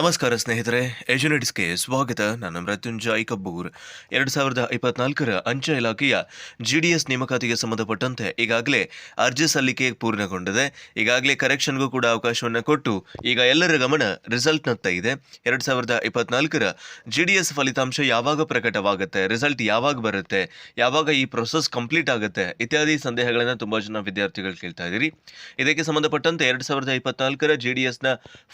ನಮಸ್ಕಾರ ಸ್ನೇಹಿತರೆ ಎಜುನೆಟ್ಸ್ಗೆ ಸ್ವಾಗತ. ನಾನು ಮೃತ್ಯುಂಜಯ್ ಕಬ್ಬೂರ್. ಎರಡು ಸಾವಿರದ ಇಪ್ಪತ್ನಾಲ್ಕರ ಅಂಚೆ ಇಲಾಖೆಯ ಜಿಡಿಎಸ್ ನೇಮಕಾತಿಗೆ ಸಂಬಂಧಪಟ್ಟಂತೆ ಈಗಾಗಲೇ ಅರ್ಜಿ ಸಲ್ಲಿಕೆ ಪೂರ್ಣಗೊಂಡಿದೆ. ಈಗಾಗಲೇ ಕರೆಕ್ಷನ್ಗೂ ಕೂಡ ಅವಕಾಶವನ್ನು ಕೊಟ್ಟು ಈಗ ಎಲ್ಲರ ಗಮನ ರಿಸಲ್ಟ್ನತ್ತ ಇದೆ. ಎರಡು ಸಾವಿರದ ಇಪ್ಪತ್ನಾಲ್ಕರ ಜಿಡಿಎಸ್ ಫಲಿತಾಂಶ ಯಾವಾಗ ಪ್ರಕಟವಾಗುತ್ತೆ ರಿಸಲ್ಟ್ ಯಾವಾಗ ಬರುತ್ತೆ, ಯಾವಾಗ ಈ ಪ್ರೊಸೆಸ್ ಕಂಪ್ಲೀಟ್ ಆಗುತ್ತೆ ಇತ್ಯಾದಿ ಸಂದೇಹಗಳನ್ನು ತುಂಬ ಜನ ವಿದ್ಯಾರ್ಥಿಗಳು ಕೇಳ್ತಾ ಇದ್ದೀರಿ. ಇದಕ್ಕೆ ಸಂಬಂಧಪಟ್ಟಂತೆ ಎರಡು ಸಾವಿರದ ಇಪ್ಪತ್ನಾಲ್ಕರ ಎಸ್ನ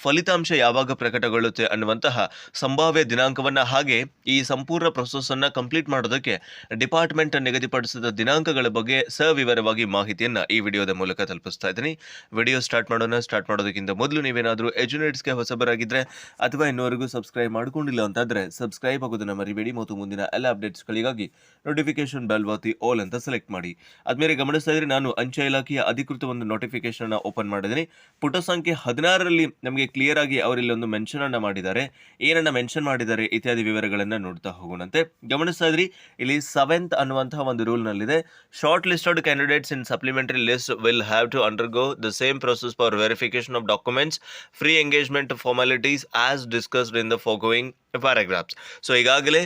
ಫಲಿತಾಂಶ ಯಾವಾಗ ಪ್ರಕಟಗೊಳ್ಳುತ್ತೆ ಅನ್ನುವಂತಹ ಸಂಭಾವ್ಯ ದಿನಾಂಕವನ್ನು ಹಾಗೆ ಈ ಸಂಪೂರ್ಣ ಪ್ರೊಸೆಸ್ ಅನ್ನ ಕಂಪ್ಲೀಟ್ ಮಾಡೋದಕ್ಕೆ ಡಿಪಾರ್ಟ್ಮೆಂಟ್ ನಿಗದಿಪಡಿಸಿದ ದಿನಾಂಕಗಳ ಬಗ್ಗೆ ಸವಿವರವಾಗಿ ಮಾಹಿತಿಯನ್ನ ಈ ವಿಡಿಯೋದ ಮೂಲಕ ತಲುಪಿಸ್ತಾ ಇದ್ದೀನಿ. ವಿಡಿಯೋ ಸ್ಟಾರ್ಟ್ ಮಾಡೋಣ. ಸ್ಟಾರ್ಟ್ ಮಾಡೋದಕ್ಕಿಂತ ಮೊದಲು ನೀವೇನಾದರೂ ಎಜುನೇಟ್ಸ್ಗೆ ಹೊಸಬರಾಗಿದ್ದರೆ ಅಥವಾ ಇನ್ನೂವರೆಗೂ ಸಬ್ಸ್ಕ್ರೈಬ್ ಮಾಡ್ಕೊಂಡಿಲ್ಲ ಅಂತಾದರೆ ಸಬ್ಸ್ಕ್ರೈಬ್ ಆಗೋದನ್ನು ಮರಿಬೇಡಿ. ಮತ್ತು ಮುಂದಿನ ಎಲ್ಲ ಅಪ್ಡೇಟ್ಸ್ಗಳಿಗಾಗಿ ನೋಟಿಫಿಕೇಶನ್ ಬೆಲ್ ವಾತಿ ಆಲ್ ಅಂತ ಸೆಲೆಕ್ಟ್ ಮಾಡಿ. ಆದ್ಮೇಲೆ ಗಮನಿಸ್ತಾ ಇದ್ರೆ ನಾನು ಅಂಚೆ ಇಲಾಖೆಯ ಅಧಿಕೃತ ಒಂದು ನೋಟಿಫಿಕೇಶನ್ ಓಪನ್ ಮಾಡಿದ್ದೀನಿ. ಪುಟ ಸಂಖ್ಯೆ ಹದಿನಾರರಲ್ಲಿ ನಮಗೆ ಕ್ಲಿಯರ್ ಆಗಿ ಅವರಿಲ್ಲೊಂದು ಮೆನ್ಷನ್ ಅನ್ನ ಮಾಡಿದ್ದಾರೆ, ಏನನ್ನ ಮೆನ್ಷನ್ ಮಾಡಿದ್ದಾರೆ ಇತ್ಯಾದಿ ವಿವರಗಳನ್ನ ನೋಡ್ತಾ ಹೋಗೋಣಂತೆ. ಗಮನಿಸ್ತಾ ಇದ್ರಿ, ಇಲ್ಲಿ ಸೆವೆಂತ್ ಅನ್ನುವಂತಹ ಒಂದು ರೂಲ್ ನಲ್ಲಿದೆ. Shortlisted candidates in supplementary list will have to undergo the same process for verification of documents pre engagement formalities as discussed in the foregoing paragraphs so ಈಗಾಗಲೇ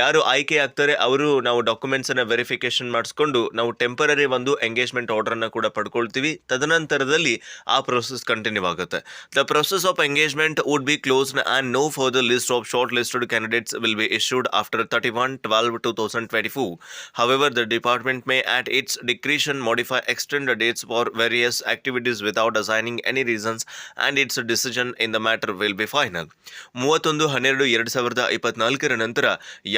ಯಾರು ಆಯ್ಕೆ ಆಗ್ತಾರೆ, ಅವರು ನಾವು ಡಾಕ್ಯುಮೆಂಟ್ಸ್ ಅನ್ನ ವೆರಿಫಿಕೇಶನ್ ಮಾಡಿಸ್ಕೊಂಡು ನಾವು ಟೆಂಪರರಿ ಒಂದು ಎಂಗೇಜ್ಮೆಂಟ್ ಆರ್ಡರ್ ಅನ್ನ ಕೂಡ ಪಡ್ಕೊಳ್ತೀವಿ. ತದನಂತರದಲ್ಲಿ ಆ ಪ್ರೊಸೆಸ್ ಕಂಟಿನ್ಯೂ ಆಗುತ್ತೆ. The process of engagement would be close and no further list of shortlisted candidates will be issued after thirty issued after 31 12 2024 however, the the department may its its discretion modify the dates for various activities without assigning any reasons and its decision in the matter will be final ಮೂವತ್ತೊಂದು, ಹನ್ನೆರಡು, ಎರಡು ಸಾವಿರದ ಇಪ್ಪತ್ನಾಲ್ಕರ ನಂತರ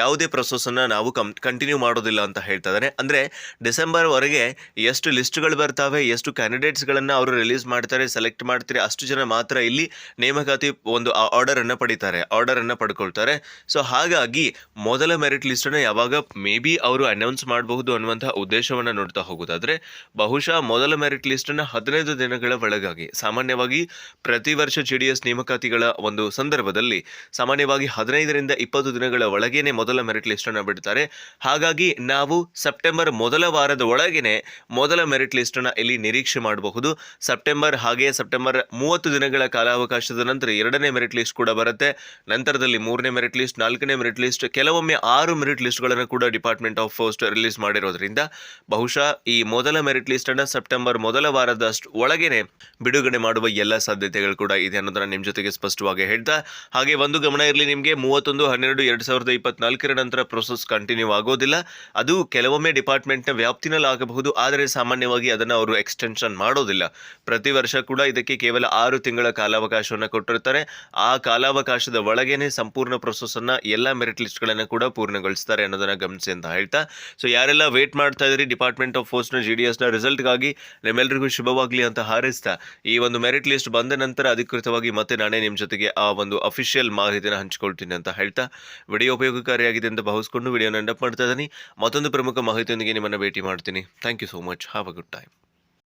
ಯಾವುದೇ ಪ್ರೊಸೆಸನ್ನು ನಾವು ಕಂ continue ಮಾಡೋದಿಲ್ಲ ಅಂತ ಹೇಳ್ತಾ ಇದ್ದಾರೆ ಅಂದರೆ ಡಿಸೆಂಬರ್ವರೆಗೆ ಎಷ್ಟು ಲಿಸ್ಟ್ಗಳು ಬರ್ತಾವೆ, ಎಷ್ಟು ಕ್ಯಾಂಡಿಡೇಟ್ಸ್ಗಳನ್ನು ಅವರು ರಿಲೀಸ್ ಮಾಡ್ತಾರೆ ಸೆಲೆಕ್ಟ್ ಮಾಡ್ತಾರೆ, ಅಷ್ಟು ಜನ ಮಾತ್ರ ಇಲ್ಲಿ ನೇಮಕಾತಿ ಒಂದು ಆರ್ಡರನ್ನು ಪಡಿತಾರೆ ಆರ್ಡರನ್ನು ಪಡ್ಕೊಳ್ತಾರೆ. ಸೊ ಹಾಗಾಗಿ ಮೊದಲ ಮೆರಿಟ್ ಲಿಸ್ಟನ್ನು ಯಾವಾಗ ಮೇ ಬಿ ಅವರು ಅನೌನ್ಸ್ ಮಾಡಬಹುದು ಅನ್ನುವಂಥ ಉದ್ದೇಶವನ್ನು ನೋಡ್ತಾ ಹೋಗೋದಾದರೆ, ಬಹುಶಃ ಮೊದಲ ಮೆರಿಟ್ ಲಿಸ್ಟನ್ನು ಹದಿನೈದು ದಿನಗಳ ಒಳಗಾಗಿ, ಸಾಮಾನ್ಯವಾಗಿ ಪ್ರತಿ ವರ್ಷ ಜೆ ಡಿ ಎಸ್ ನೇಮಕಾತಿಗಳ ಒಂದು ಸಂದರ್ಭದಲ್ಲಿ ಸಾಮಾನ್ಯವಾಗಿ ಹದಿನೈದರಿಂದ ಇಪ್ಪತ್ತು ದಿನಗಳ ಒಳಗೇನೆ ಮೊದಲ ಮೆರಿಟ್ ಲಿಸ್ಟನ್ನು ಬಿಡ್ತಾರೆ. ಹಾಗಾಗಿ ನಾವು ಸೆಪ್ಟೆಂಬರ್ ಮೊದಲ ವಾರದ ಒಳಗೇನೆ ಮೊದಲ ಮೆರಿಟ್ ಲಿಸ್ಟನ್ನು ಇಲ್ಲಿ ನಿರೀಕ್ಷೆ ಮಾಡಬಹುದು. ಸೆಪ್ಟೆಂಬರ್ ಹಾಗೆ ಸೆಪ್ಟೆಂಬರ್ ಮೂವತ್ತು ದಿನಗಳ ಕಾಲಾವಕಾಶದ ನಂತರ ಎರಡನೇ ಮೆರಿಟ್ ಲಿಸ್ಟ್ ಕೂಡ ಬರುತ್ತೆ. ನಂತರದಲ್ಲಿ ಮೂರನೇ ಮೆರಿಟ್ ಲಿಸ್ಟ್, ನಾಲ್ಕನೇ ಮೆರಿಟ್ ಲಿಸ್ಟ್, ಕೆಲವೊಮ್ಮೆ ಆರು ಮೆರಿಟ್ ಲಿಸ್ಟ್ಗಳನ್ನು ಕೂಡ ಡಿಪಾರ್ಟ್ಮೆಂಟ್ ಆಫ್ ಪೋಸ್ಟ್ ರಿಲೀಸ್ ಮಾಡಿರೋದ್ರಿಂದ ಬಹುಶಃ ಈ ಮೊದಲ ಮೆರಿಟ್ ಲಿಸ್ಟನ್ನು ಸೆಪ್ಟೆಂಬರ್ ಮೊದಲ ವಾರದಷ್ಟು ಒಳಗೇನೆ ಬಿಡುಗಡೆ ಮಾಡುವ ಎಲ್ಲ ಸಾಧ್ಯತೆಗಳು ಕೂಡ ಇದೆ ಅನ್ನೋದನ್ನ ನಿಮ್ಮ ಜೊತೆಗೆ ಸ್ಪಷ್ಟವಾಗಿ ಹೇಳ್ತಾ. ಹಾಗೆ ಒಂದು ಗಮನ ಇರಲಿ ನಿಮಗೆ ಮೂವತ್ತೊಂದು, ಹನ್ನೆರಡು, ಎರಡು ಸಾವಿರದ ಇಪ್ಪತ್ನಾಲ್ಕರ ನಂತರ ಪ್ರೊಸೆಸ್ ಕಂಟಿನ್ಯೂ ಆಗೋದಿಲ್ಲ. ಅದು ಕೆಲವೊಮ್ಮೆ ಡಿಪಾರ್ಟ್ಮೆಂಟ್ನ ವ್ಯಾಪ್ತಿನಲ್ಲಿ ಆಗಬಹುದು, ಆದರೆ ಸಾಮಾನ್ಯವಾಗಿ ಅದನ್ನು ಅವರು ಎಕ್ಸ್ಟೆನ್ಷನ್ ಮಾಡೋದಿಲ್ಲ. ಪ್ರತಿ ವರ್ಷ ಕೂಡ ಇದಕ್ಕೆ ಕೇವಲ ಆರು ತಿಂಗಳ ಕಾಲಾವಕಾಶವನ್ನು ಕೊಟ್ಟಿರ್ತಾರೆ. ಆ ಕಾಲಾವಕಾಶದ ಒಳಗೇನೆ ಸಂಪೂರ್ಣ ಪ್ರೊಸೆಸನ್ನು ಎಲ್ಲ ಮೆರಿಟ್ ಲಿಸ್ಟ್ಗಳನ್ನು ಕೂಡ ಪೂರ್ಣಗೊಳಿಸ್ತಾರೆ ಅನ್ನೋದನ್ನ ಗಮನಿಸಿ ಅಂತ ಹೇಳ್ತಾ. ಸೊ ಯಾರೆಲ್ಲ ವೇಟ್ ಮಾಡ್ತಾ ಇದ್ರಿ ಡಿಪಾರ್ಟ್ಮೆಂಟ್ ಆಫ್ ಪೋಸ್ಟ್ನ ಜಿ ಡಿ ಎಸ್ನ ರಿಸಲ್ಟ್ಗಾಗಿ ನಿಮ್ಮೆಲ್ಲರಿಗೂ ಶುಭವಾಗಲಿ ಅಂತ ಹಾರೈಸ್ತಾ. ಈ ಒಂದು ಮೆರಿಟ್ ಲಿಸ್ಟ್ ಬಂದ ನಂತರ ಅಧಿಕೃತವಾಗಿ ಮತ್ತೆ ನಾನೇ ನಿಮ್ಮ ಜೊತೆಗೆ ಆ ಒಂದು ಅಫಿಷಿಯಲ್ ಮಾಹಿತಿನ ಹಂಚ್ಕೊಳ್ತೀನಿ. ಅಂತ ಹೇಳ್ತಾ ವಿಡಿಯೋ ಉಪಯೋಗಕಾರಿಯಾಗಿದೆ ಅಂತ ಭಾವಿಸ್ಕೊಂಡು ವಿಡಿಯೋನ ಎಂಡಪ್ ಮಾಡ್ತಾ ಇದ್ದೀನಿ. ಮತ್ತೊಂದು ಪ್ರಮುಖ ಮಾಹಿತಿಯೊಂದಿಗೆ ನಿಮ್ಮನ್ನು ಭೇಟಿ ಮಾಡ್ತೀನಿ. Thank you so much have a good time